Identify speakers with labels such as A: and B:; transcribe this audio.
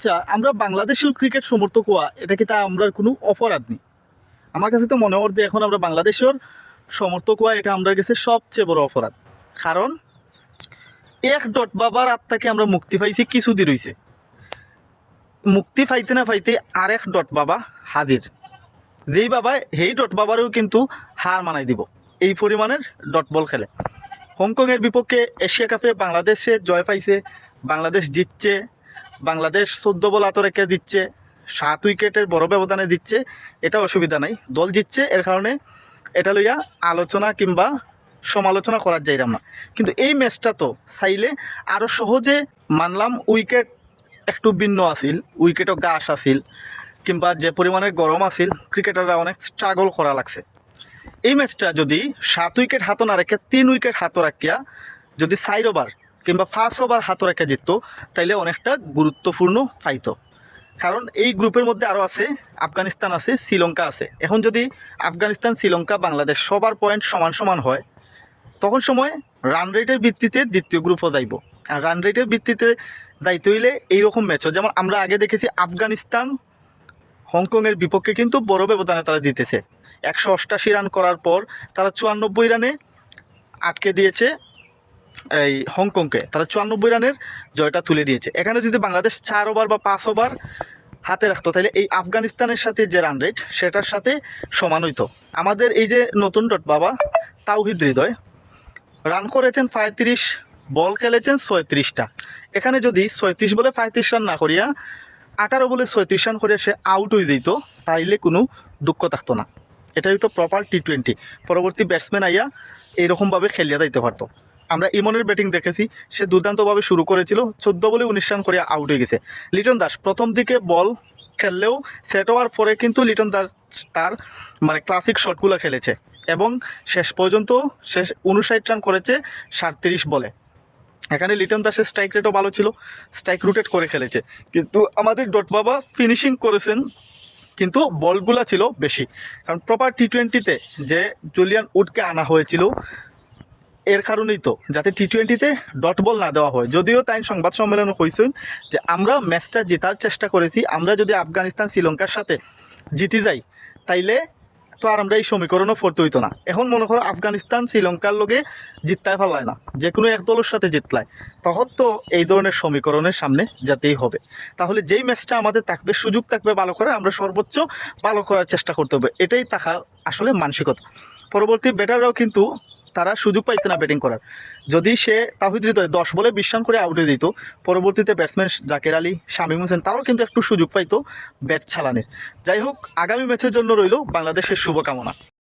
A: আচ্ছা আমরা বাংলাদেশের ক্রিকেট সমর্থক হওয়া, এটা কি তা আমরা কোনো অপরাধ নেই? আমার কাছে তো মনে হয় যে এখন আমরা বাংলাদেশের সমর্থক হওয়া, এটা আমাদের কাছে সবচেয়ে বড় অপরাধ। কারণ, এক ডট বাবার আত্মাকে আমরা মুক্তি পাইছি কিছুদিন রইছে মুক্তি পাইতে না পাইতে আরেক ডট বাবা হাজির। যেই বাবা, সেই ডট বাবারও কিন্তু হার মানাই দিব। এই পরিমাণের ডট বল খেলে। হংকংয়ের বিপক্ষে এশিয়া কাপে বাংলাদেশে জয় পাইছে, বাংলাদেশ জিতছে বাংলাদেশ চোদ্দ বল আত রেখে জিতছে? সাত উইকেটের বড় ব্যবধানে জিতছে, এটা অসুবিধা নাই। দল জিতছে, এর কারণে এটা লইয়া আলোচনা কিংবা সমালোচনা করার যাইরাম না। কিন্তু এই ম্যাচটা তো চাইলে আরও সহজে মানলাম উইকেট একটু ভিন্ন আছিল, উইকেটও গাছ আছিল, কিংবা যে পরিমাণে গরম আছিল, ক্রিকেটাররা অনেক স্ট্রাগল করা লাগছে। এই ম্যাচটা যদি সাত উইকেট হাতও না রেখে তিন উইকেট হাতও রাখিয়া যদি সাইড ওভার কিংবা ফার্স্ট ওভার হাতও রেখে জিততো, তাইলে অনেকটা গুরুত্বপূর্ণ পাইতো। কারণ এই গ্রুপের মধ্যে আরও আছে, আফগানিস্তান আছে, শ্রীলঙ্কা আছে। এখন যদি আফগানিস্তান, শ্রীলঙ্কা, বাংলাদেশ সবার পয়েন্ট সমান সমান হয়, তখন সময় রান রেটের ভিত্তিতে দ্বিতীয় গ্রুপও যাইব। আর রান রেটের ভিত্তিতে যাইতে হইলে এইরকম ম্যাচও যেমন আমরা আগে দেখেছি আফগানিস্তান, হংকংয়ের বিপক্ষে কিন্তু বড় ব্যবধানে তারা জিতেছে। একশো অষ্টাশি রান করার পর তারা চুয়ান্নব্বই রানে আটকে দিয়েছে। এই হংকংকে, তারা চুয়ান্নব্বই রানের জয়টা তুলে দিয়েছে। এখানে যদি বাংলাদেশ চার ওভার বা পাঁচ ওভার হাতে রাখতো, তাহলে এই আফগানিস্তানের সাথে যে রান রেট সেটার সাথে সমান হইতো। আমাদের এই যে নতুন ডট বাবা, তাওহিদ হৃদয় রান করেছেন পঁয়ত্রিশ বল খেলেছেন ছয়ত্রিশটা। এখানে যদি ছয়ত্রিশ বলে পঁয়ত্রিশ রান না করিয়া, আঠারো বলে ছয়ত্রিশ রান করিয়া সে আউট হয়ে যেত তাইলে কোনো দুঃখ থাকতো না। এটা হয়তো প্রপার টি টোয়েন্টি পরবর্তী ব্যাটসম্যান আইয়া এইরকমভাবে খেলিয়া যাইতে পারতো। আমরা ইমনের ব্যাটিং দেখেছি, সে দুর্দান্তভাবে শুরু করেছিল, চোদ্দ বলে উনিশ রান করে আউট হয়ে গেছে। লিটন দাস, প্রথম দিকে বল খেললেও সেট হওয়ার পরে কিন্তু লিটন দাস তার মানে ক্লাসিক শটগুলো খেলেছে এবং শেষ পর্যন্ত শেষ উনষাট রান করেছে সাতত্রিশ বলে। এখানে লিটন দাসের স্ট্রাইক রেটও ভালো ছিল স্ট্রাইক রুটেট করে খেলেছে। কিন্তু আমাদের ডট বাবা ফিনিশিং করেছেন, কিন্তু বলগুলা ছিল বেশি। কারণ প্রপার টি টোয়েন্টিতে যে জুলিয়ান উডকে আনা হয়েছিল এর কারণেই তো, যাতে টি টোয়েন্টিতে ডট বল না দেওয়া হয়। যদিও তাই সংবাদ সম্মেলনে কইছেন যে, আমরা ম্যাচটা জেতার চেষ্টা করেছি, আমরা যদি আফগানিস্তান শ্রীলঙ্কার সাথে জিতে যাই, তাইলে তো আর আমরা এই সমীকরণও পড়তে হইতো না। এখন মনে করো আফগানিস্তান শ্রীলঙ্কার লগে জিততায় ফেলায় না যে কোনো এক দলের সাথে জিতলায়। তখন তো এই ধরনের সমীকরণের সামনে যেতেই হবে। তাহলে যেই ম্যাচটা আমাদের থাকবে, সুযোগ থাকবে ভালো করে, আমরা সর্বোচ্চ ভালো করার চেষ্টা করতে হবে। এটাই থাকা আসলে মানসিকতা। পরবর্তী ব্যাটাররাও কিন্তু তারা সুযোগ পাইছে না ব্যাটিং করার। যদি সে তাহিদ হৃদয় দশ বলে বিশ্রাম করে আউটে দিত, পরবর্তীতে ব্যাটসম্যান জাকের আলী, শামীম হোসেন, তারাও কিন্তু একটু সুযোগ পাইতো ব্যাট চালানের। যাই হোক, আগামী ম্যাচের জন্য রইল বাংলাদেশের শুভকামনা।